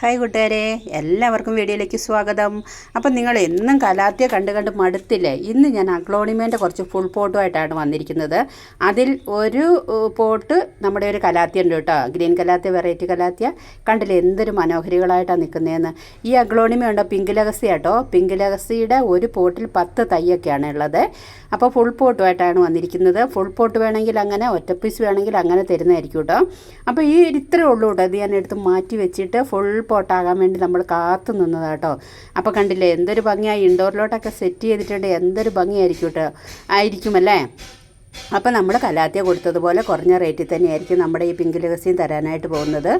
Hi കൂട്ടുകാരെ എല്ലാവർക്കും വീഡിയോയിലേക്ക് സ്വാഗതം. അപ്പം നിങ്ങൾ എന്നും കലാത്തിയ കണ്ട് കണ്ട് മടുത്തില്ലേ? ഇന്ന് ഞാൻ അക്ലോണിമേന്റെ കുറച്ച് ഫുൾ പോട്ടുമായിട്ടാണ് വന്നിരിക്കുന്നത്. അതിൽ ഒരു പോട്ട് നമ്മുടെ ഒരു കലാത്തിയ ഉണ്ട് കേട്ടോ. Green calathea variety calathea. കണ്ടില്ലേ എന്തൊരു മനോഹരികളായിട്ടാണ് നിൽക്കുന്നതെന്ന് ഈ അഗ്ലോണിമ ഉണ്ടോ? പിങ്ക് ലഗസി കേട്ടോ പിങ്ക് ലഗസിയുടെ ഒരു പോട്ടിൽ പത്ത് തൈയൊക്കെയാണ് ഉള്ളത്. അപ്പോൾ ഫുൾ പോട്ടുമായിട്ടാണ് വന്നിരിക്കുന്നത്. ഫുൾ പോട്ട് വേണമെങ്കിൽ അങ്ങനെ ഒറ്റ പീസ് വേണമെങ്കിൽ അങ്ങനെ തരുന്നതായിരിക്കും കേട്ടോ. അപ്പോൾ ഈ ഇത്രയേ ഉള്ളൂ കേട്ടോ. ഇത് ഞാൻ എടുത്ത് മാറ്റി വെച്ചിട്ട് ഫുൾ പോട്ടാകാൻ വേണ്ടി നമ്മൾ കാത്തു നിന്നതാണ് കേട്ടോ അപ്പോൾ കണ്ടില്ലേ എന്തൊരു ഭംഗിയായി ഇൻഡോറിലോട്ടൊക്കെ സെറ്റ് ചെയ്തിട്ടുണ്ട്. എന്തൊരു ഭംഗിയായിരിക്കും കേട്ടോ ആയിരിക്കുമല്ലേ അപ്പോൾ നമ്മൾ കലാത്തിയ കൊടുത്തതുപോലെ കുറഞ്ഞ റേറ്റിൽ തന്നെയായിരിക്കും നമ്മുടെ ഈ പിങ്ക് ലഗസിയും തരാനായിട്ട് പോകുന്നത്.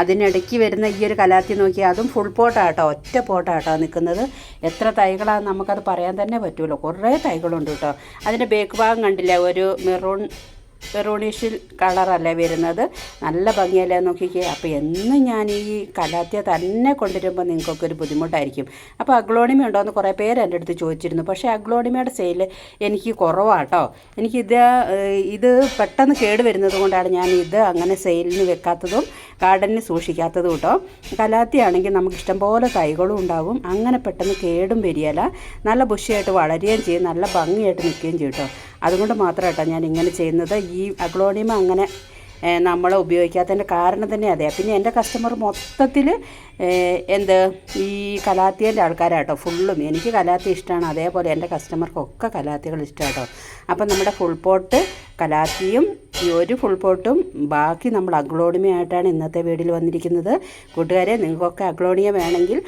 അതിനിടയ്ക്ക് വരുന്ന ഈ ഒരു കലാത്തി നോക്കിയാൽ അതും ഫുൾ പോട്ടാട്ടോ ഒറ്റ പോട്ടാട്ടോ നിൽക്കുന്നത്. എത്ര തൈകളാണെന്ന് നമുക്കത് പറയാൻ തന്നെ പറ്റുമല്ലോ കുറേ തൈകളുണ്ട് കേട്ടോ അതിന്റെ ബേക്ക് ഭാഗം കണ്ടില്ല ഒരു മെറൂൺ മെറൂണിഷിൽ കളറല്ലേ വരുന്നത്? നല്ല ഭംഗിയല്ലേ നോക്കിക്കേ. അപ്പോൾ എന്നും ഞാൻ ഈ കലാത്തിയ തന്നെ കൊണ്ടുവരുമ്പോൾ നിങ്ങൾക്കൊക്കെ ഒരു ബുദ്ധിമുട്ടായിരിക്കും. അപ്പോൾ അഗ്ലോണിമ ഉണ്ടോയെന്ന് കുറേ പേര് എന്റെ അടുത്ത് ചോദിച്ചിരുന്നു. പക്ഷേ അഗ്ലോണിമയുടെ സെയിൽ എനിക്ക് കുറവാട്ടോ. എനിക്കിത് ഇത് പെട്ടെന്ന് കേട് വരുന്നത് കൊണ്ടാണ് ഞാൻ ഇത് അങ്ങനെ സെയിലിന് വെക്കാത്തതും ഗാർഡനിൽ സൂക്ഷിക്കാത്തത് കേട്ടോ. കലാത്തിയാണെങ്കിൽ നമുക്ക് ഇഷ്ടംപോലെ തൈകളും ഉണ്ടാവും. അങ്ങനെ പെട്ടെന്ന് കേടും വരികയില്ല. നല്ല ബുഷിയായിട്ട് വളരുകയും ചെയ്യും. നല്ല ഭംഗിയായിട്ട് നിൽക്കുകയും ചെയ്യും കേട്ടോ. അതുകൊണ്ട് മാത്രം കേട്ടോ ഞാൻ ഇങ്ങനെ ചെയ്യുന്നത്. ഈ അഗ്ലോണിമ അങ്ങനെ നമ്മൾ ഉപയോഗിക്കാത്തതിന്റെ കാരണം തന്നെ അതെ. പിന്നെ എന്റെ കസ്റ്റമർ മൊത്തത്തിൽ എന്ത് ഈ കലാത്തിയന്റെ ആൾക്കാരാട്ടോ. ഫുള്ളും എനിക്ക് കലാത്തി ഇഷ്ടമാണ്. അതേപോലെ എന്റെ കസ്റ്റമർക്കൊക്കെ കലാത്തികൾ ഇഷ്ടമാണ് കേട്ടോ. അപ്പം നമ്മുടെ ഫുൾ പോട്ട് കലാത്തിയും ഈ ഒരു ഫുൾ പോട്ടും ബാക്കി നമ്മൾ അഗ്ലോണിമയായിട്ടാണ് ഇന്നത്തെ വീഡിയോയിൽ വന്നിരിക്കുന്നത്. കൂട്ടുകാരെ നിങ്ങൾക്കൊക്കെ അഗ്ലോണിയ വേണമെങ്കിൽ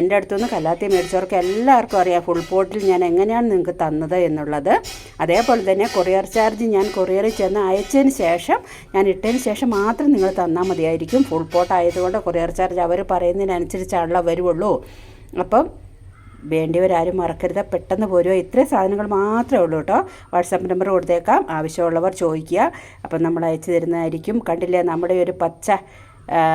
എന്റെ അടുത്തുനിന്ന് കല്ലാത്തി മേടിച്ചവർക്ക് എല്ലാവർക്കും അറിയാം ഫുൾ പോട്ടിൽ ഞാൻ എങ്ങനെയാണ് നിങ്ങൾക്ക് തന്നത് എന്നുള്ളത്. അതേപോലെ തന്നെ കൊറിയർ ചാർജ് ഞാൻ കൊറിയറിൽ ചെന്ന് അയച്ചതിന് ശേഷം ഞാൻ ഇട്ടതിന് ശേഷം മാത്രം നിങ്ങൾ തന്നാൽ മതിയായിരിക്കും. ഫുൾ പോട്ട് ആയതുകൊണ്ട് കൊറിയർ ചാർജ് അവർ പറയുന്നതിനനുസരിച്ചാണല്ലോ വരുള്ളൂ അപ്പം വേണ്ടിയവരാരും മറക്കരുത്. പെട്ടെന്ന് പോരുക. ഇത്രയും സാധനങ്ങൾ മാത്രമേ ഉള്ളൂ കേട്ടോ. വാട്സാപ്പ് നമ്പർ കൊടുത്തേക്കാം. ആവശ്യമുള്ളവർ ചോദിക്കുക. അപ്പം നമ്മൾ അയച്ചു തരുന്നതായിരിക്കും. കണ്ടില്ലേ? നമ്മുടെ ഒരു പച്ച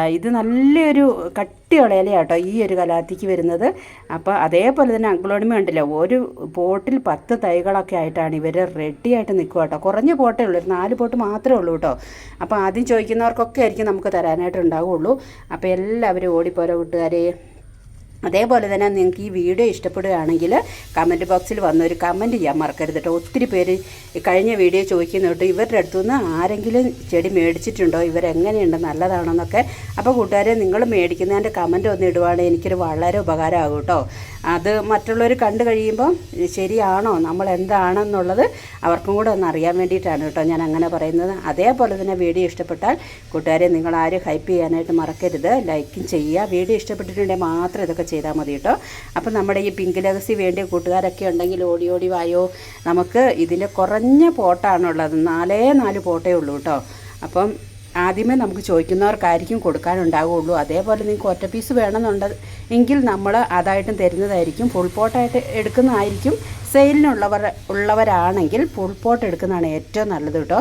ഇത് നല്ലൊരു കട്ടിയുള്ള ഇലയാട്ടോ ഈ ഒരു കലാത്തിക്ക് വരുന്നത്. അപ്പോൾ അതേപോലെ തന്നെ അഗ്ലോണിമ ഉണ്ടല്ലോ. ഒരു പോട്ടിൽ പത്ത് തൈകളൊക്കെ ആയിട്ടാണ് ഇവർ റെഡി ആയിട്ട് നിൽക്കുക കേട്ടോ. കുറഞ്ഞ പോട്ടേ ഉള്ളൂ. ഒരു നാല് പോട്ട് മാത്രമേ ഉള്ളൂ കേട്ടോ. അപ്പോൾ ആദ്യം ചോദിക്കുന്നവർക്കൊക്കെ ആയിരിക്കും നമുക്ക് തരാനായിട്ട് ഉണ്ടാവുള്ളൂ. അപ്പോൾ എല്ലാവരും ഓടിപ്പോരോ കൂട്ടുകാരെ. അതേപോലെ തന്നെ നിങ്ങൾക്ക് ഈ വീഡിയോ ഇഷ്ടപ്പെടുകയാണെങ്കിൽ കമന്റ് ബോക്സിൽ വന്നൊരു കമന്റ് ചെയ്യാൻ മറക്കരുത് കേട്ടോ ഒത്തിരി പേര് കഴിഞ്ഞ വീഡിയോ ചോദിക്കുന്നതുകൊണ്ട് ഇവരുടെ ഇവരുടെ അടുത്തുനിന്ന് ആരെങ്കിലും ചെടി മേടിച്ചിട്ടുണ്ടോ? ഇവരെങ്ങനെയുണ്ട്? നല്ലതാണെന്നൊക്കെ. അപ്പോൾ കൂട്ടുകാരെ നിങ്ങൾ മേടിക്കുന്നതിന്റെ കമന്റ് ഒന്ന് ഇടുവാണെങ്കിൽ എനിക്കൊരു വളരെ ഉപകാരമാകും കേട്ടോ അത് മറ്റുള്ളവർ കണ്ടു കഴിയുമ്പോൾ ശരിയാണോ? നമ്മൾ എന്താണെന്നുള്ളത് അവർക്കും കൂടെ ഒന്ന് അറിയാൻ വേണ്ടിയിട്ടാണ് കേട്ടോ ഞാൻ അങ്ങനെ പറയുന്നത്. അതേപോലെ തന്നെ വീഡിയോ ഇഷ്ടപ്പെട്ടാൽ കൂട്ടുകാരെ നിങ്ങൾ ആരും ഹൈപ്പ് ചെയ്യാനായിട്ട് മറക്കരുത്. ലൈക്കും ചെയ്യുക. വീഡിയോ ഇഷ്ടപ്പെട്ടിട്ടുണ്ടെങ്കിൽ മാത്രം ഇതൊക്കെ ചെയ്താൽ മതി കേട്ടോ. അപ്പോൾ നമ്മുടെ ഈ പിങ്ക് ലഗസി വേണ്ടിയ കൂട്ടുകാരൊക്കെ ഉണ്ടെങ്കിൽ ഓടി ഓടി വായോ. നമുക്ക് ഇതിന്റെ കുറഞ്ഞ പോട്ടാണുള്ളത്. നാലേ നാല് പോട്ടേ ഉള്ളൂ കേട്ടോ. അപ്പം ആദ്യമേ നമുക്ക് ചോദിക്കുന്നവർക്കായിരിക്കും കൊടുക്കാനുണ്ടാവുകയുള്ളൂ അതേപോലെ നിങ്ങൾക്ക് ഒറ്റ പീസ് വേണമെന്നുണ്ട് എങ്കിൽ നമ്മൾ അതായിട്ടും തരുന്നതായിരിക്കും. ഫുൾ പോട്ടായിട്ട് എടുക്കുന്നതായിരിക്കും. സെയിലിനുള്ളവർ ഉള്ളവരാണെങ്കിൽ ഫുൾ പോട്ട് എടുക്കുന്നതാണ് ഏറ്റവും നല്ലത് കേട്ടോ.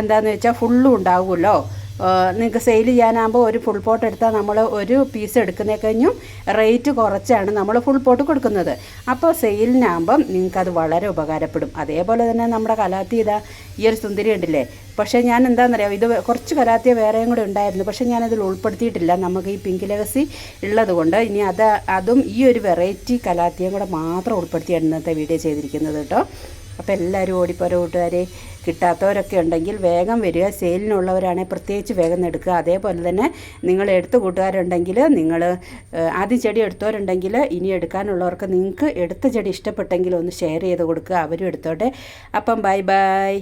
എന്താണെന്ന് വെച്ചാൽ ഫുള്ളും ഉണ്ടാവുമല്ലോ. നിങ്ങൾക്ക് സെയിൽ ചെയ്യാനാകുമ്പോൾ ഒരു ഫുൾ പോട്ട് എടുത്താൽ നമ്മൾ ഒരു പീസ് എടുക്കുന്നേ കഴിഞ്ഞും റേറ്റ് കുറച്ചാണ് നമ്മൾ ഫുൾ പോട്ട് കൊടുക്കുന്നത്. അപ്പോൾ സെയിലിനാകുമ്പം നിങ്ങൾക്കത് വളരെ ഉപകാരപ്പെടും. അതേപോലെ തന്നെ നമ്മുടെ കലാത്തി ഇതാ ഈ ഒരു സുന്ദരി ഉണ്ടല്ലേ പക്ഷേ ഞാൻ എന്താണെന്നറിയാം ഇത് കുറച്ച് കലാത്തിയ വേറെയും കൂടെ ഉണ്ടായിരുന്നു. പക്ഷേ ഞാനതിൽ ഉൾപ്പെടുത്തിയിട്ടില്ല. നമുക്ക് ഈ പിങ്ക് ലെഗസി ഉള്ളതുകൊണ്ട് ഇനി അത് അതും ഈ ഒരു വെറൈറ്റി കലാത്തിയും കൂടെ മാത്രം ഉൾപ്പെടുത്തിയാണ് ഇന്നത്തെ വീഡിയോ ചെയ്തിരിക്കുന്നത് കേട്ടോ. അപ്പോൾ എല്ലാവരും ഓടിപ്പോരോ കൂട്ടുകാരെ കിട്ടാത്തവരൊക്കെ ഉണ്ടെങ്കിൽ വേഗം വരിക. സെയിലിനുള്ളവരാണെങ്കിൽ പ്രത്യേകിച്ച് വേഗം എടുക്കുക. അതേപോലെ തന്നെ നിങ്ങൾ എടുത്ത കൂട്ടുകാരുണ്ടെങ്കിൽ നിങ്ങൾ ആദ്യം ചെടി എടുത്തവരുണ്ടെങ്കിൽ ഇനി എടുക്കാനുള്ളവർക്ക് നിങ്ങൾക്ക് എടുത്ത ചെടി ഇഷ്ടപ്പെട്ടെങ്കിൽ ഒന്ന് ഷെയർ ചെയ്ത് കൊടുക്കുക. അവരും എടുത്തോട്ടെ. അപ്പം ബൈ ബൈ.